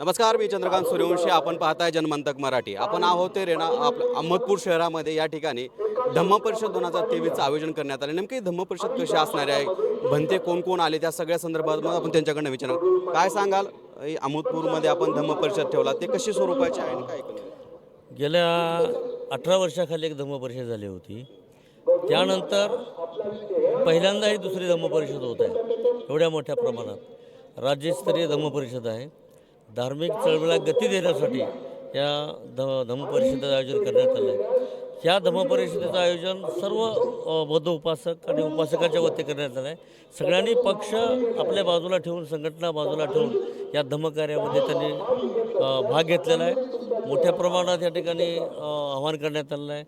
नमस्कार मी चंद्रकांत सूर्यवंशी. आपण पाहताय जनमंतक मराठी. आपण आहोत ते रेणा आपलं अहमदपूर शहरामध्ये. या ठिकाणी धम्म परिषद दोन हजार तेवीसचं आयोजन करण्यात आलं. नेमकी धम्म परिषद कशी असणार आहे? भंते कोण कोण आले? त्या सगळ्या संदर्भात मग आपण त्यांच्याकडनं विचारणार काय सांगाल? अहमदपूरमध्ये आपण धम्म परिषद ठेवला. ते कशी स्वरूपाचे आहे आणि काय गेल्या अठरा वर्षाखाली एक धम्मपरिषद झाली होती. त्यानंतर पहिल्यांदा ही दुसरी धम्मपरिषद होत आहे. एवढ्या मोठ्या प्रमाणात. राज्यस्तरीय धम्मपरिषद आहे. धार्मिक चळवळीला गती देण्यासाठी या ध धम्मपरिषदेचं आयोजन करण्यात आलं आहे या धम्मपरिषदेचं आयोजन सर्व बौद्ध उपासक आणि उपासकाच्या वतीने करण्यात आलं आहे सगळ्यांनी पक्ष आपल्या बाजूला ठेवून संघटना बाजूला ठेवून या धम्मकार्यामध्ये त्यांनी भाग घेतलेला आहे. मोठ्या प्रमाणात या ठिकाणी आव्हान आवाहन करण्यात आलेलं आहे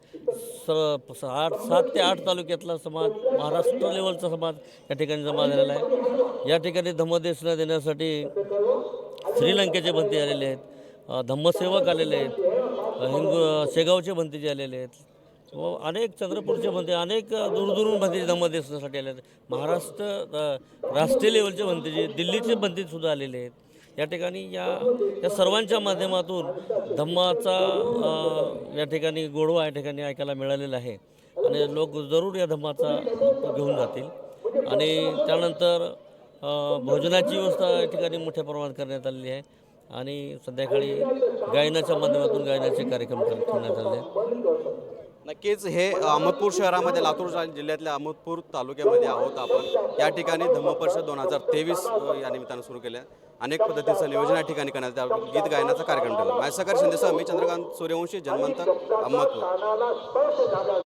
स स- आठ सात ते आठ तालुक्यातला समाज महाराष्ट्र लेवलचा समाज या ठिकाणी जमा झालेला आहे. या ठिकाणी धम्मदेशना देण्यासाठी श्रीलंकेचे भंती आलेले आहेत. धम्मसेवक आलेले आहेत. हिंग हिंगू शेगावचे भंतीचे आलेले आहेत. व अनेक चंद्रपूरचे भंते अनेक दूरदूरून भंतीचे धम्मदेशनासाठी आले आहेत. महाराष्ट्र राष्ट्रीय लेवलचे भंतीचे दिल्लीचे भंतीसुद्धा आलेले आहेत. या ठिकाणी या या सर्वांच्या माध्यमातून धम्माचा या ठिकाणी गोडवा या ठिकाणी ऐकायला मिळालेला आहे. आणि लोक जरूर या धम्माचा घेऊन जातील. आणि त्यानंतर भोजनाची व्यवस्था या ठिकाणी मोठ्या प्रमाणात करण्यात आलेली आहे. आणि संध्याकाळी गायनाच्या माध्यमातून गायनाचे कार्यक्रम करण्यात ठेवण्यात आले आहेत. नक्कीच हे अहमदपूर शहरामध्ये लातूर जिल्ह्यातल्या अहमदपूर तालुक्यामध्ये आहोत आपण. या ठिकाणी धम्मपरिषद दोन हजार तेवीस या निमित्तानं सुरू केल्या अनेक पद्धतीचं नियोजन या ठिकाणी करण्यात आलं. गीत गायनाचा कार्यक्रम ठेवला. माझ्या सकार शिंदेसह मी चंद्रकांत सूर्यवंशी जन्मंत अहमदपूर.